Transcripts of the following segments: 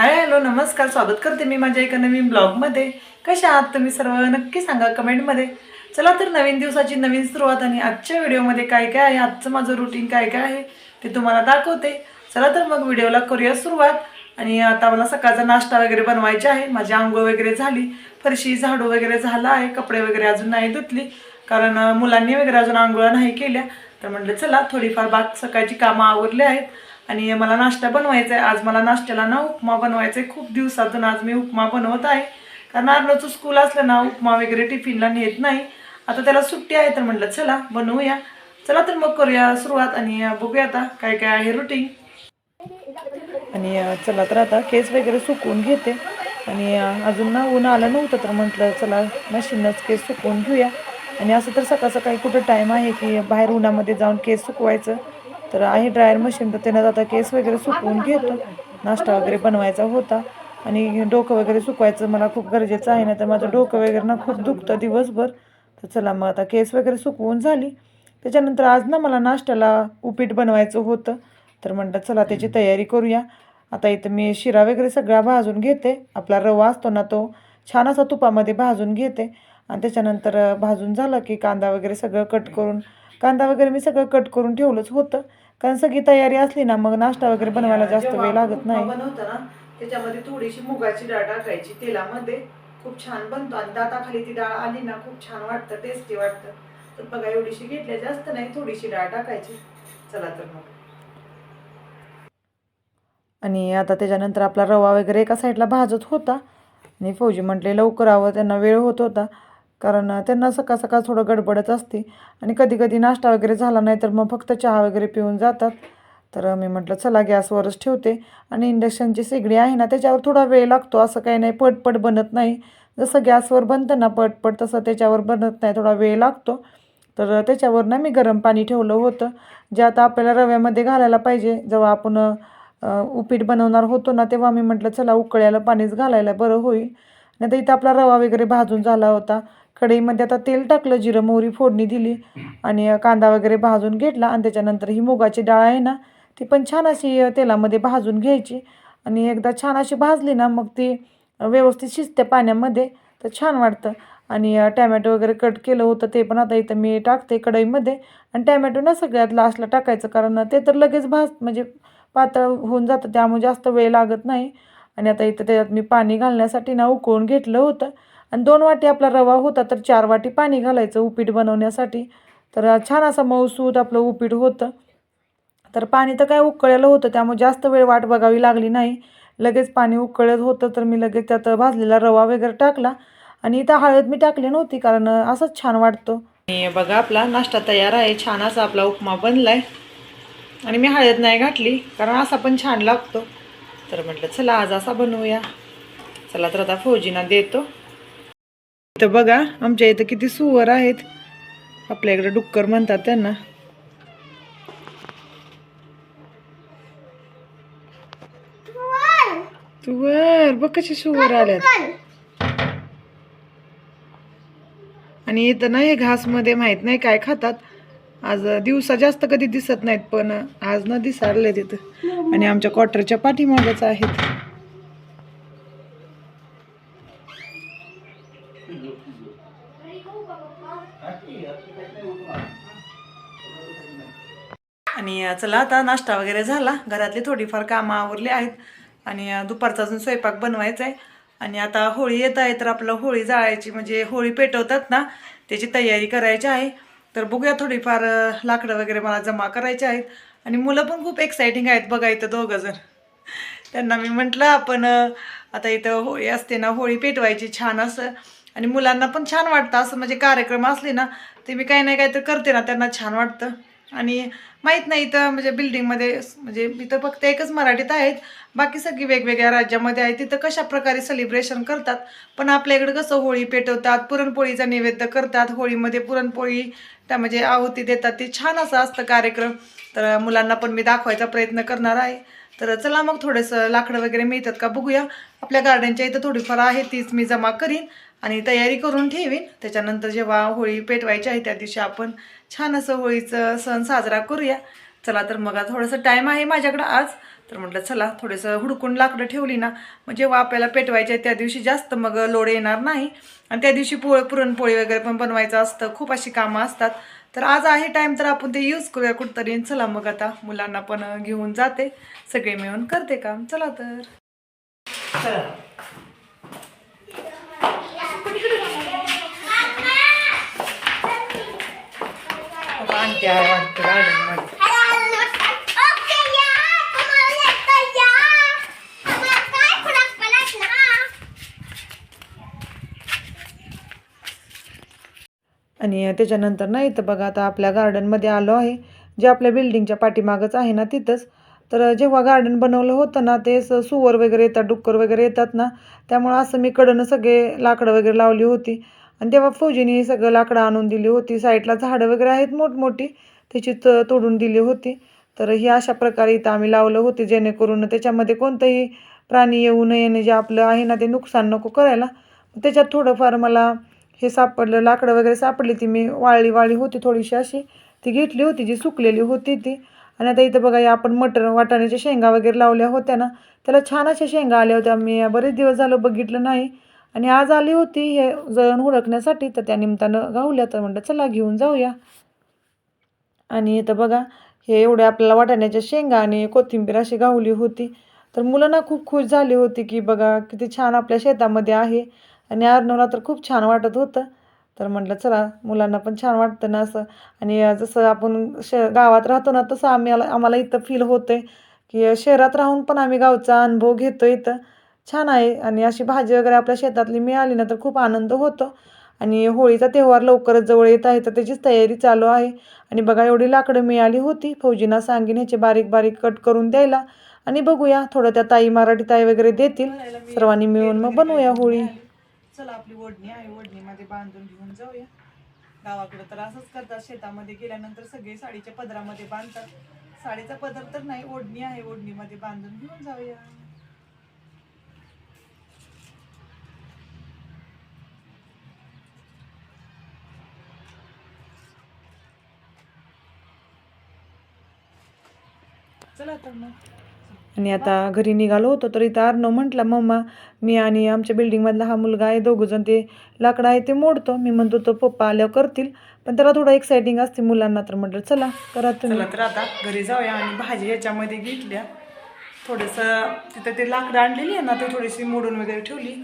Hi hello नमस्कार स्वागत करते मी माझ्या एका नवीन ब्लॉगमध्ये. कशा आहात तुम्ही सर्व? नक्की सांगा कमेंटमध्ये. चला तर नवीन दिवसाची नवीन सुरुवात आणि आजच्या व्हिडिओमध्ये काय काय आहे आजचं माझं रुटीन काय काय आहे ते तुम्हाला दाखवते. चला तर मग व्हिडिओला करूया सुरुवात. आणि आता मला सकाळचा नाश्ता वगैरे बनवायचा आहे. माझी आंघोळ वगैरे झाली. फरशी झाडू वगैरे झाला आहे. कपडे वगैरे अजून नाही धुतली. कारण मुलांनी वगैरे अजून आंघोळ नाही केल्या. तर म्हटलं चला थोडीफार बाग सकाळची कामं आवरली आहेत. आणि मला नाश्ता बनवायचा आहे आज मला नाश्त्याला ना उपमा बनवायचा आहे खूप दिवसातून आज मी उपमा बनवत आहे. कारण अर्नवचं स्कूल असलं ना उपमा वगैरे टिफिनला नेत नाही. आता त्याला सुट्टी आहे तर म्हटलं चला बनवूया. चला तर मग करूया सुरुवात आणि बघूया आता काय काय आहे रुटीन आणि चला तर आता केस वगैरे सुकवून घेते. आणि अजून ना ऊन आलं नव्हतं तर म्हटलं चला मशीनच केस सुकवून घेऊया. आणि असं तर सकाळ सकाळी कुठं टाईम आहे की बाहेर उन्हामध्ये जाऊन केस सुकवायचं. तर आहे ड्रायर मशीन तर त्यानं आता केस वगैरे सुकवून घेतो. नाश्ता वगैरे बनवायचा होता. आणि डोकं वगैरे सुकवायचं मला खूप गरजेचं आहे ना तर माझं डोकं वगैरे ना खूप दुखतं दिवसभर. तर चला मग आता केस वगैरे सुकवून झाली. त्याच्यानंतर आज ना मला नाश्त्याला उपीट बनवायचं होतं. तर म्हणतात चला त्याची तयारी करूया. आता इथं मी शिरा वगैरे सगळा भाजून घेते. आपला रवा असतो ना तो छान असा तुपामध्ये भाजून घेते. आणि त्याच्यानंतर भाजून झालं की कांदा वगैरे सगळं कट करून कांदा वगैरे मी सगळं कट करून ठेवलंच होतं. कारण सगळी तयारी असली ना मग नाश्ता वगैरे बनवायला जास्त वेळ लागत नाही. बनवतं ना त्याच्यामध्ये थोडीशी मुगाची डाळ टाकायची तेलामध्ये. खूप छान बनतो आणि दाताखाली ती डाळ आली ना खूप छान वाटतं टेस्टी वाटतं. तर बघा एवढीशी घेतल्या जास्त नाही थोडीशी डाळ टाकायची. चला तर मग. आणि आता त्याच्यानंतर आपला रवा वगैरे एका साईडला भाजत होता. आणि फौजी म्हटले लवकर आवं त्यांना वेळ होत होता. कारण त्यांना सकाळ सकाळ थोडं गडबडच असते. आणि कधी कधी नाश्ता वगैरे झाला नाही तर मग फक्त चहा वगैरे पिऊन जातात. तर मी म्हटलं चला गॅसवरच ठेवते. आणि इंडक्शनची शेगडी आहे ना त्याच्यावर थोडा वेळ लागतो. असं काही नाही पटपट बनत नाही. जसं गॅसवर बनतं ना पटपट तसं त्याच्यावर बनत नाही थोडा वेळ लागतो. तर त्याच्यावर ना मी गरम पाणी ठेवलं होतं. जे आता आपल्याला रव्यामध्ये घालायला पाहिजे. जेव्हा आपण उपीट बनवणार होतो ना तेव्हा मी म्हटलं चला उकळ्याला पाणीच घालायला बरं होईल. नाही तर इथं आपला रवा वगैरे भाजून झाला होता. कढईमध्ये आता तेल टाकलं जिरं मोहरी फोडणी दिली आणि कांदा वगैरे भाजून घेतला. आणि त्याच्यानंतर ही मुगाची डाळ आहे ना ती पण छान अशी तेलामध्ये भाजून घ्यायची. आणि एकदा छान अशी भाजली ना मग ती व्यवस्थित शिजते पाण्यामध्ये तर छान वाटतं. आणि टॅमॅटो वगैरे कट केलं होतं ते पण आता इथं मी टाकते कढईमध्ये. आणि टॅमॅटो ना सगळ्यात लास्टला टाकायचं कारण ते तर लगेच भाज म्हणजे पातळ होऊन जातं त्यामुळे जास्त वेळ लागत नाही. आणि आता इथं त्याच्यात मी पाणी घालण्यासाठी ना उकळून घेतलं होतं. आणि दोन वाटी आपला रवा होता तर चार वाटी पाणी घालायचं उपीट बनवण्यासाठी. तर छान असं मऊसूत आपलं उपीट होतं. तर पाणी तर काय उकळलेलं होतं त्यामुळे जास्त वेळ वाट बघावी लागली नाही. लगेच पाणी उकळत होतं तर मी लगेच त्यात भाजलेला रवा वगैरे टाकला. आणि इथं हळद मी टाकली नव्हती कारण असंच छान वाटतो. आणि बघा आपला नाश्ता तयार आहे. छान असा आपला उपमा बनलाय. आणि मी हळद नाही घातली कारण असा पण छान लागतो. तर म्हटलं चला आज असा बनवूया. चला तर आता फौजीना देतो. इथं बघा आमच्या इथं किती सुवर आहेत. आपल्या इकडे डुक्कर म्हणतात त्यांना. तू वर बघ कशी सुवर आल्यात. आणि इथं ना हे घासमध्ये माहीत नाही काय खातात. आज दिवसा जास्त कधी दिसत नाहीत पण आज ना दिसारले तिथं आणि आमच्या क्वार्टरच्या पाठीमागच आहेत. आणि चला आता नाश्ता वगैरे झाला. घरातली थोडीफार कामं आवरली आहेत. आणि दुपारचा अजून स्वयंपाक बनवायचा आहे. आणि आता होळी येत आहे तर आपलं होळी जाळायची म्हणजे होळी पेटवतात ना त्याची तयारी करायची आहे. तर बघूया थोडीफार लाकडं वगैरे मला जमा करायचे आहेत. आणि मुलं पण खूप एक्साइटिंग आहेत बघा इथं दोघं जण. त्यांना मी म्हटलं आपण आता इथं होळी असते ना होळी पेटवायची छान असं. आणि मुलांना पण छान वाटतं असं म्हणजे कार्यक्रम असले ना ते मी काही नाही काही तर करते ना त्यांना छान वाटतं. आणि माहीत नाही इथं म्हणजे बिल्डिंगमध्ये म्हणजे इथं फक्त एकच मराठीत आहेत. बाकी सगळी वेगवेगळ्या राज्यामध्ये आहेत. तिथं कशा प्रकारे सेलिब्रेशन करतात? पण आपल्या इकडं कसं होळी पेटवतात पुरणपोळीचा नैवेद्य करतात होळीमध्ये पुरणपोळी त्या म्हणजे आहुती देतात. ते छान असं असतं कार्यक्रम. तर मुलांना पण मी दाखवायचा प्रयत्न करणार आहे. तर चला मग थोडंसं लाकडं वगैरे मिळतात का बघूया. आपल्या गार्डनच्या इथं थोडीफार आहे तीच मी जमा करीन. आणि तयारी करून ठेवीन. त्याच्यानंतर जेव्हा होळी पेटवायची आहे त्या दिवशी आपण छान असं होळीचं सण साजरा करूया. चला तर मग थोडंसं टाईम आहे माझ्याकडं आज. तर म्हटलं चला थोडंसं हुडकून लाकडं ठेवली ना. मग जेव्हा आपल्याला पेटवायचे आहे त्या दिवशी जास्त मग लोड येणार नाही. आणि त्या दिवशी पोळ पुरणपोळी वगैरे पण बनवायचं असतं. खूप अशी कामं असतात. तर आज आहे टाईम तर आपण ते यूज करूया कुठतरी. चला मग आता मुलांना पण घेऊन जाते. सगळे मिळून करते काम. चला तर. त्या गार्डनमध्ये आणि त्याच्यानंतर ना इथं बघा आता आपल्या गार्डनमध्ये आलो आहे. जे आपल्या बिल्डिंगच्या पाठीमागंच आहे ना तिथंच. तर जेव्हा गार्डन बनवलं होतं ना ते सुवर वगैरे येतात डुक्कर वगैरे येतात ना. त्यामुळं असं मी कडनं सगळे लाकडं वगैरे लावली होती. आणि तेव्हा फौजीने सगळं लाकडं आणून दिली होती. साईडला झाडं वगैरे आहेत मोठमोठी त्याची त तोडून दिली होती. तर ही अशा प्रकारे इथं आम्ही लावलं होते जेणेकरून त्याच्यामध्ये कोणतंही प्राणी येऊ नये जे आपलं आहे ना ते नुकसान नको करायला. त्याच्यात थोडंफार मला हे सापडलं लाकडं वगैरे सापडली ती मी वाळली वाळली होती थोडीशी अशी. ती घेतली होती जी सुकलेली होती ती. आणि आता इथं बघा या आपण मटर वाटाण्याच्या शेंगा वगैरे लावल्या होत्या ना. त्याला छान अशा शेंगा आल्या होत्या. मी बरेच दिवस झालं बघितलं नाही. आणि आज आली होती हे जळण हुडकण्यासाठी तर त्या निमित्तानं गावल्या तर म्हणलं चला घेऊन जाऊया. आणि इथं बघा हे एवढे आपल्याला वाटाण्याच्या शेंगा आणि कोथिंबीर अशी गावली होती. तर मुलं ना खूप खुश झाली होती की बघा किती छान आपल्या शेतामध्ये आहे. आणि अर्णवला तर खूप छान वाटत होतं. तर म्हटलं चला मुलांना पण छान वाटतं ना असं. आणि जसं आपण श गावात राहतो ना तसं आम्ही आम्हाला इथं फील होतं आहे की शहरात राहून पण आम्ही गावचा अनुभव घेतो इथं. छान आहे. आणि अशी भाजी वगैरे आपल्या शेतातली मिळाली ना तर खूप आनंद होतो. आणि होळीचा त्योहार लवकरच जवळ येत आहे तर त्याचीच तयारी चालू आहे. आणि बघा एवढी लाकडं मिळाली होती. फौजींना सांगीन ह्याचे बारीक बारीक कट करून द्यायला. आणि बघूया थोडं त्या ताई मराठी ताई वगैरे देतील. सर्वांनी मिळून मग बनवूया होळी. चला आपली ओढणी आहे. ओढणीमध्ये बांधून घेऊन जाऊया. गावाकडे तर असंच करतात. शेतामध्ये गेल्यानंतर सगळे साडीच्या पदरामध्ये बांधतात. साडीचा पदर तर नाही ओढणी आहे. ओढणीमध्ये बांधून घेऊन जाऊया. चला तर मग. आणि आता घरी निघालो होतो तर इथं अर्णव म्हटला मम्मा मी आणि आमच्या बिल्डिंगमधला हा मुलगा आहे दोघंजण ते लाकडं आहे ते मोडतो. मी म्हणतो तो पप्पा आल्यावर करतील पण त्याला थोडं एक्साइटिंग असते मुलांना तर. म्हटलं चला करा तुम्ही. तर आता घरी जाऊया आणि भाजी याच्यामध्ये घेतल्या. थोडंसं तिथं ते लाकडं आणलेली आहे ना ते थोडीशी मोडून वगैरे ठेवली.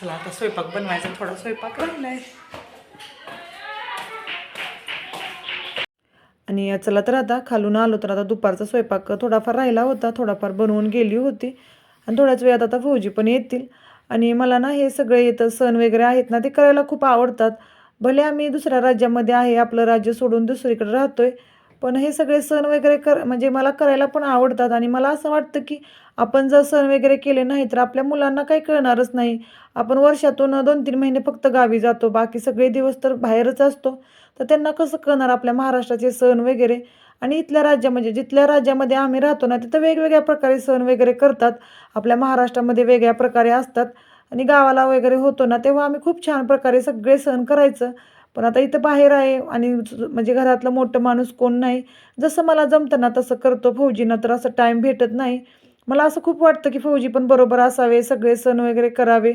चला आता स्वयंपाक बनवायचा थोडा स्वयंपाक राहिलाय. आणि चला तर आता खालून आलो तर आता दुपारचा स्वयंपाक थोडाफार राहिला होता थोडाफार बनवून गेली होती. आणि थोड्याच वेळात आता फौजी पण येतील. आणि मला ना हे सगळे येतं सण वगैरे आहेत ना ते करायला खूप आवडतात. भले आम्ही दुसऱ्या राज्यामध्ये आहे आपलं राज्य सोडून दुसरीकडे राहतोय पण हे सगळे सण वगैरे कर म्हणजे मला करायला पण आवडतात. आणि मला असं वाटतं की आपण जर सण वगैरे केले नाही तर आपल्या मुलांना काही कळणारच नाही. आपण वर्षातून दोन तीन महिने फक्त गावी जातो बाकी सगळे दिवस तर बाहेरच असतो. तर त्यांना कसं कळणार आपल्या महाराष्ट्राचे सण वगैरे? आणि इथल्या राज्या म्हणजे जिथल्या राज्यामध्ये आम्ही राहतो ना तिथं वेगवेगळ्या प्रकारे सण वगैरे करतात. आपल्या महाराष्ट्रामध्ये वेगळ्या प्रकारे असतात. आणि गावाला वगैरे होतो ना तेव्हा आम्ही खूप छान प्रकारे सगळे सण करायचं. पण आता इथं बाहेर आहे आणि म्हणजे घरातलं मोठं माणूस कोण नाही. जसं मला जमतं ना तसं करतो. फौजींना तर असं टाईम भेटत नाही. मला असं खूप वाटतं की फौजी पण बरोबर असावे सगळे सण वगैरे करावे.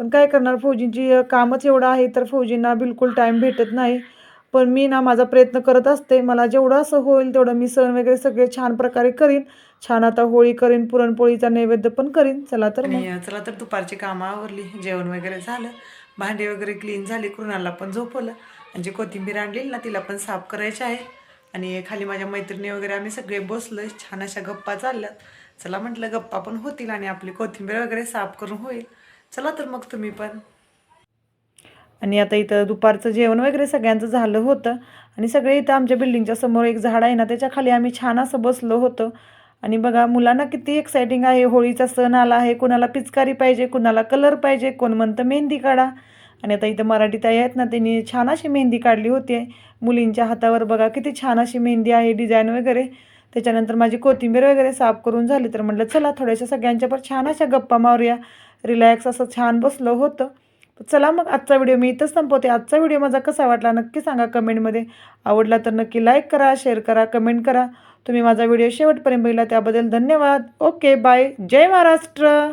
पण काय करणार? फौजींची कामच एवढं आहे तर फौजींना बिलकुल टाईम भेटत नाही. पण मी ना माझा प्रयत्न करत असते. मला जेवढं असं होईल तेवढं मी सण वगैरे सगळे छान प्रकारे करीन. छान आता होळी करीन पुरणपोळीचा नैवेद्य पण करीन. चला तर चला तर दुपारची कामं आवरली. जेवण वगैरे झालं. भांडे वगैरे क्लीन झाली. कृणाला पण झोपवलं. आणि जी कोथिंबीर आणलेली ना तिला पण साफ करायची आहे. आणि खाली माझ्या मैत्रिणी वगैरे आम्ही सगळे बसलो छान अशा गप्पा चालल्यात. चला म्हटलं गप्पा पण होतील आणि आपली कोथिंबीर वगैरे साफ करून होईल. चला तर मग तुम्ही पण. आणि आता इथं दुपारचं जेवण वगैरे सगळ्यांचं झालं होतं. आणि सगळे इथं आमच्या बिल्डिंगच्या समोर एक झाड आहे ना त्याच्याखाली आम्ही छान असं बसलो होतो. आणि बघा मुलांना किती एक्साइटिंग आहे. होळीचा सण आला आहे. कुणाला पिचकारी पाहिजे कुणाला कलर पाहिजे कोण म्हणतं मेहंदी काढा. आणि आता इथं मराठी ताई आहेत ना त्यांनी छान अशी मेहंदी काढली होती. मुलींच्या हातावर बघा किती छान अशी मेहंदी आहे डिझाईन वगैरे. त्याच्यानंतर माझी कोथिंबीर वगैरे साफ करून झाली तर म्हटलं चला थोड्याशा सगळ्यांच्या छान अशा गप्पा मारूया. रिलॅक्स असं छान बसलं होतं. तर चला मग आजचा व्हिडिओ मी इथंच संपवते. आजचा व्हिडिओ माझा कसा वाटला नक्की सांगा कमेंटमध्ये. आवडला तर नक्की लाईक करा शेअर करा कमेंट करा. तुम्ही माझा व्हिडिओ शेवटपर्यंत बघितला त्याबद्दल धन्यवाद. ओके बाय जय महाराष्ट्र.